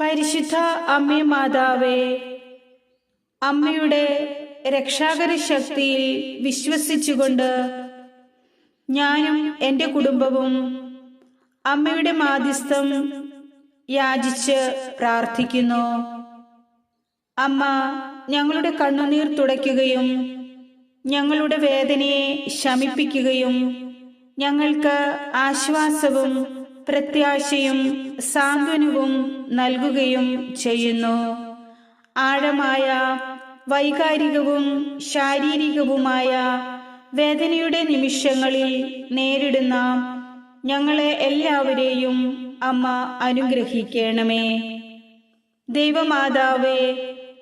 പരിശുദ്ധ അമ്മേ മാതാവേ അമ്മയുടെ രക്ഷാകര ശക്തിയിൽ വിശ്വസിച്ചുകൊണ്ട് ഞാനും എന്റെ കുടുംബവും അമ്മയുടെ മാധ്യസ്ഥം യാചിച്ച് പ്രാർത്ഥിക്കുന്നു. അമ്മ ഞങ്ങളുടെ കണ്ണുനീർ തുടയ്ക്കുകയും ഞങ്ങളുടെ വേദനയെ ശമിപ്പിക്കുകയും ഞങ്ങൾക്ക് ആശ്വാസവും പ്രത്യാശയും സാന്ത്വനവും നൽകുകയും ചെയ്യുന്നു. ആഴമായ വൈകാരികവും ശാരീരികവുമായ വേദനയുടെ നിമിഷങ്ങളിൽ നേരിടുന്ന ഞങ്ങളെ എല്ലാവരെയും അമ്മ അനുഗ്രഹിക്കണമേ. ദൈവമാതാവേ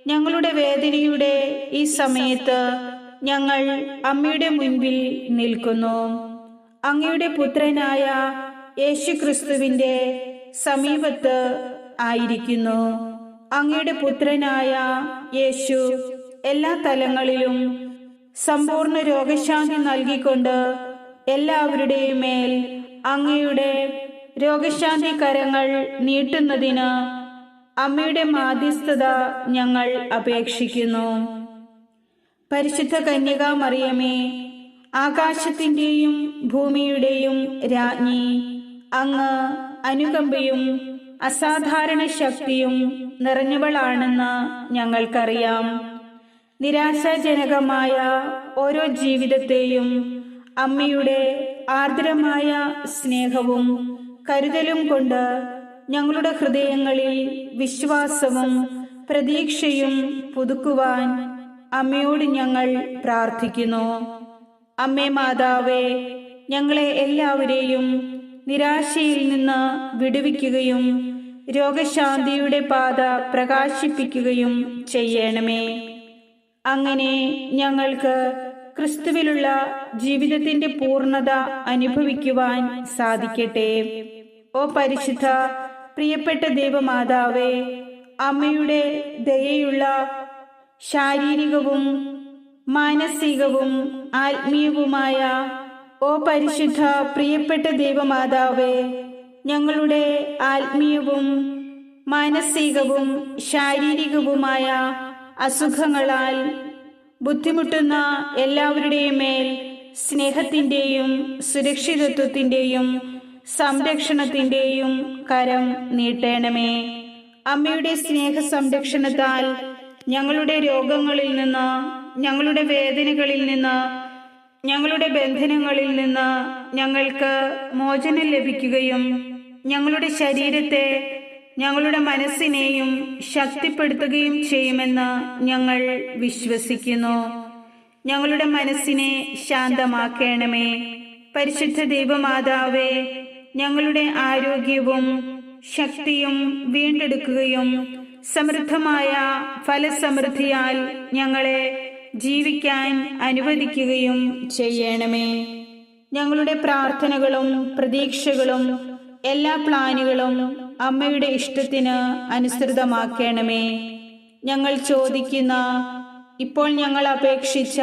ഞങ്ങളുടെ വേദനയുടെ ഈ സമയത്ത് ഞങ്ങൾ അമ്മയുടെ മുൻപിൽ നിൽക്കുന്നു. അങ്ങയുടെ പുത്രനായ യേശുക്രിസ്തുവിന്റെ സമീപത്ത് ആയിരിക്കുന്നു. അങ്ങയുടെ പുത്രനായ യേശു എല്ലാ തലങ്ങളിലും സമ്പൂർണ രോഗശാന്തി നൽകിക്കൊണ്ട് എല്ലാവരുടെയും മേൽ അങ്ങയുടെ രോഗശാന്തി കരങ്ങൾ നീട്ടുന്നതിന് അമ്മയുടെ മാധ്യസ്ഥത ഞങ്ങൾ അപേക്ഷിക്കുന്നു. പരിശുദ്ധ കന്യക മറിയമേ ആകാശത്തിന്റെയും ഭൂമിയുടെയും രാജ്ഞി അങ്ങ് അനുകമ്പയും അസാധാരണ ശക്തിയും നിറഞ്ഞവളാണെന്ന് ഞങ്ങൾക്കറിയാം. നിരാശാജനകമായ ഓരോ ജീവിതത്തെയും അമ്മയുടെ ആർദ്രമായ സ്നേഹവും കരുതലും കൊണ്ട് ഞങ്ങളുടെ ഹൃദയങ്ങളിൽ വിശ്വാസവും പ്രതീക്ഷയും പുതുക്കുവാൻ അമ്മയോട് ഞങ്ങൾ പ്രാർത്ഥിക്കുന്നു. അമ്മേ മാതാവേ ഞങ്ങളെ എല്ലാവരെയും നിരാശയിൽ നിന്ന് വിടുവിക്കുകയും രോഗശാന്തിയുടെ പാത പ്രകാശിപ്പിക്കുകയും ചെയ്യണമേ. അങ്ങനെ ഞങ്ങൾക്ക് ക്രിസ്തുവിലുള്ള ജീവിതത്തിന്റെ പൂർണത അനുഭവിക്കുവാൻ സാധിക്കട്ടെ. ഓ പരിശുദ്ധ പ്രിയപ്പെട്ട ദൈവമാതാവേ അമ്മയുടെ ദയയുള്ള ശാരീരികവും മാനസികവും ആത്മീയവുമായ ഓ പരിശുദ്ധ പ്രിയപ്പെട്ട ദൈവമാതാവേ ഞങ്ങളുടെ ആത്മീയവും മാനസികവും ശാരീരികവുമായ അസുഖങ്ങളാൽ ബുദ്ധിമുട്ടുന്ന എല്ലാവരുടെയും മേൽ സ്നേഹത്തിന്റെയും സുരക്ഷിതത്വത്തിന്റെയും സംരക്ഷണത്തിന്റെയും കരം നീട്ടണമേ. അമ്മയുടെ സ്നേഹ സംരക്ഷണത്താൽ ഞങ്ങളുടെ രോഗങ്ങളിൽ നിന്ന് ഞങ്ങളുടെ വേദനകളിൽ നിന്ന് ഞങ്ങളുടെ ബന്ധനങ്ങളിൽ നിന്ന് ഞങ്ങൾക്ക് മോചനം ലഭിക്കുകയും ഞങ്ങളുടെ ശരീരത്തെ ഞങ്ങളുടെ മനസ്സിനെയും ശക്തിപ്പെടുത്തുകയും ചെയ്യുമെന്ന് ഞങ്ങൾ വിശ്വസിക്കുന്നു. ഞങ്ങളുടെ മനസ്സിനെ ശാന്തമാക്കണമേ. പരിശുദ്ധ ദൈവമാതാവേ ഞങ്ങളുടെ ആരോഗ്യവും ശക്തിയും വീണ്ടെടുക്കുകയും സമൃദ്ധമായ ഫലസമൃദ്ധിയാൽ ഞങ്ങളെ ജീവിക്കാൻ അനുവദിക്കുകയും ചെയ്യണമേ. ഞങ്ങളുടെ പ്രാർത്ഥനകളും പ്രതീക്ഷകളും എല്ലാ പ്ലാനുകളും അമ്മയുടെ ഇഷ്ടത്തിന് അനുസൃതമാക്കണമേ. ഞങ്ങൾ ചോദിക്കുന്ന ഇപ്പോൾ ഞങ്ങൾ അപേക്ഷിച്ച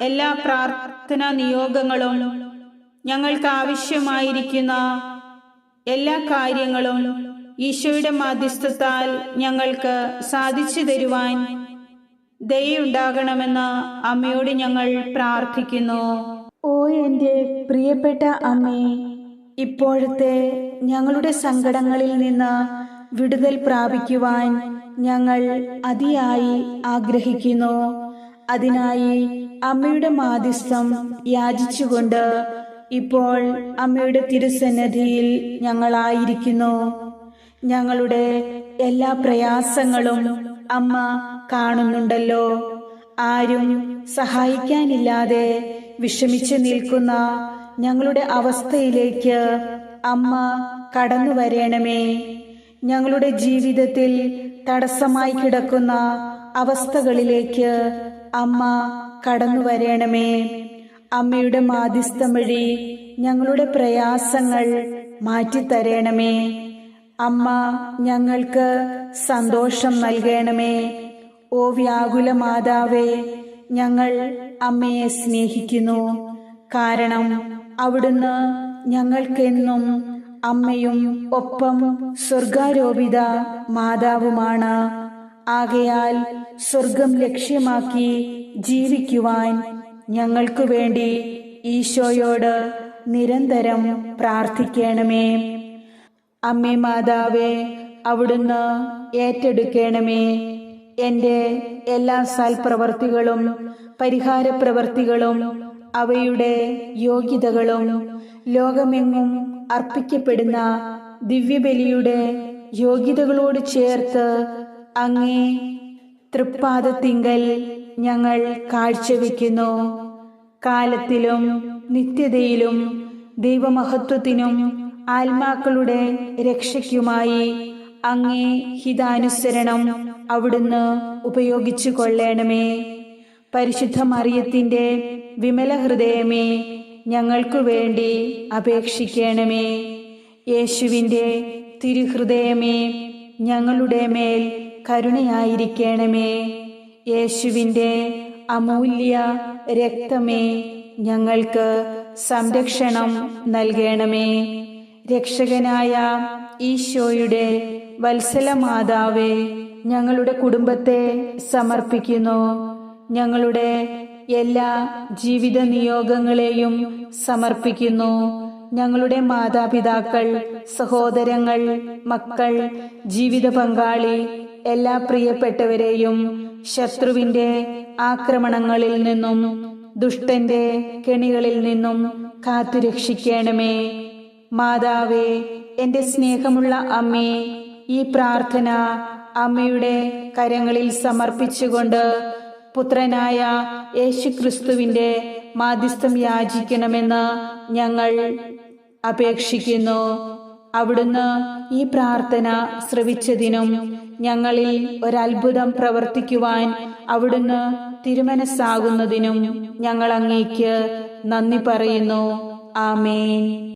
എല്ലാ പ്രാർത്ഥനാ നിയോഗങ്ങളും ഞങ്ങൾക്ക് ആവശ്യമായിരിക്കുന്ന എല്ലാ കാര്യങ്ങളും ഈശോയുടെ മാധ്യസ്ഥത്താൽ ഞങ്ങൾക്ക് സാധിച്ചു തരുവാൻ ദയുണ്ടാകണമെന്ന് അമ്മയോട് ഞങ്ങൾ പ്രാർത്ഥിക്കുന്നു. ഓ എന്റെ പ്രിയപ്പെട്ട അമ്മേ ഇപ്പോഴത്തെ ഞങ്ങളുടെ സങ്കടങ്ങളിൽ നിന്ന് വിടുതൽ പ്രാപിക്കുവാൻ ഞങ്ങൾ അതിയായി ആഗ്രഹിക്കുന്നു. അതിനായി അമ്മയുടെ മാധ്യസ്ഥം യാചിച്ചുകൊണ്ട് ഇപ്പോൾ അമ്മയുടെ തിരുസന്നിധിയിൽ ഞങ്ങളായിരിക്കുന്നു. ഞങ്ങളുടെ എല്ലാ പ്രയാസങ്ങളും അമ്മ കാണുന്നുണ്ടല്ലോ. ആരും സഹായിക്കാനില്ലാതെ വിഷമിച്ചു നിൽക്കുന്ന ഞങ്ങളുടെ അവസ്ഥയിലേക്ക് അമ്മ കടന്നു വരണമേ. ഞങ്ങളുടെ ജീവിതത്തിൽ തടസ്സമായി കിടക്കുന്ന അവസ്ഥകളിലേക്ക് അമ്മ കടന്നു വരണമേ. അമ്മയുടെ മാധ്യസ്ഥം വഴി ഞങ്ങളുടെ പ്രയാസങ്ങൾ മാറ്റിത്തരണമേ. അമ്മ ഞങ്ങൾക്ക് സന്തോഷം നൽകണമേ. ഓ വ്യാകുല മാതാവേ ഞങ്ങൾ അമ്മയെ സ്നേഹിക്കുന്നു. കാരണം അവിടുന്ന് ഞങ്ങൾക്കെന്നും അമ്മയും ഒപ്പം സ്വർഗാരോപിത മാതാവുമാണ്. ആകയാൽ സ്വർഗം ലക്ഷ്യമാക്കി ജീവിക്കുവാൻ ഞങ്ങൾക്കു വേണ്ടി ഈശോയോട് നിരന്തരം പ്രാർത്ഥിക്കണമേ. അമ്മേ മാതാവേ അവിടുന്ന് ഏറ്റെടുക്കണമേ. എന്റെ എല്ലാ സൽപ്രവർത്തികളും പരിഹാര പ്രവർത്തികളും അവയുടെ യോഗ്യതകളും ലോകമെങ്ങും അർപ്പിക്കപ്പെടുന്ന ദിവ്യബലിയുടെ യോഗ്യതകളോട് ചേർത്ത് അങ്ങേ തൃപ്പാദത്തിങ്കൽ ഞങ്ങൾ കാഴ്ചവെക്കുന്നു. കാലത്തിലും നിത്യതയിലും ദൈവമഹത്വത്തിനും ആത്മാക്കളുടെ രക്ഷയ്ക്കുമായി അങ്ങേ ഹിതാനുസരണം അവിടുന്ന് ഉപയോഗിച്ചു കൊള്ളേണമേ. പരിശുദ്ധ മറിയത്തിന്റെ വിമല ഹൃദയമേ ഞങ്ങൾക്കു വേണ്ടി അപേക്ഷിക്കണമേ. യേശുവിന്റെ തിരുഹൃദയമേ ഞങ്ങളുടെ മേൽ കരുണയായിരിക്കണമേ. യേശുവിന്റെ അമൂല്യ രക്തമേ ഞങ്ങൾക്ക് സംരക്ഷണം നൽകണമേ. രക്ഷകനായ ഈശോയുടെ വത്സല മാതാവേ ഞങ്ങളുടെ കുടുംബത്തെ സമർപ്പിക്കുന്നു. ഞങ്ങളുടെ എല്ലാ ജീവിത നിയോഗങ്ങളെയും സമർപ്പിക്കുന്നു. ഞങ്ങളുടെ മാതാപിതാക്കൾ സഹോദരങ്ങൾ മക്കൾ ജീവിത പങ്കാളി എല്ലാ പ്രിയപ്പെട്ടവരെയും ശത്രുവിന്റെ ആക്രമണങ്ങളിൽ നിന്നും ദുഷ്ടന്റെ കെണികളിൽ നിന്നും കാത്തുരക്ഷിക്കണമേ. മാതാവേ എന്റെ സ്നേഹമുള്ള അമ്മേ ഈ പ്രാർത്ഥന അമ്മയുടെ കരങ്ങളിൽ സമർപ്പിച്ചുകൊണ്ട് പുത്രനായ യേശുക്രിസ്തുവിന്റെ മാധ്യസ്ഥം യാചിക്കണമെന്ന് ഞങ്ങൾ അപേക്ഷിക്കുന്നു. അവിടുന്ന് ഈ പ്രാർത്ഥന ശ്രവിച്ചതിനും ഞങ്ങളിൽ ഒരത്ഭുതം പ്രവർത്തിക്കുവാൻ അവിടുന്ന് തിരുമനസ്സാകുന്നതിനും ഞങ്ങൾ അങ്ങേക്ക് നന്ദി പറയുന്നു. ആമേൻ.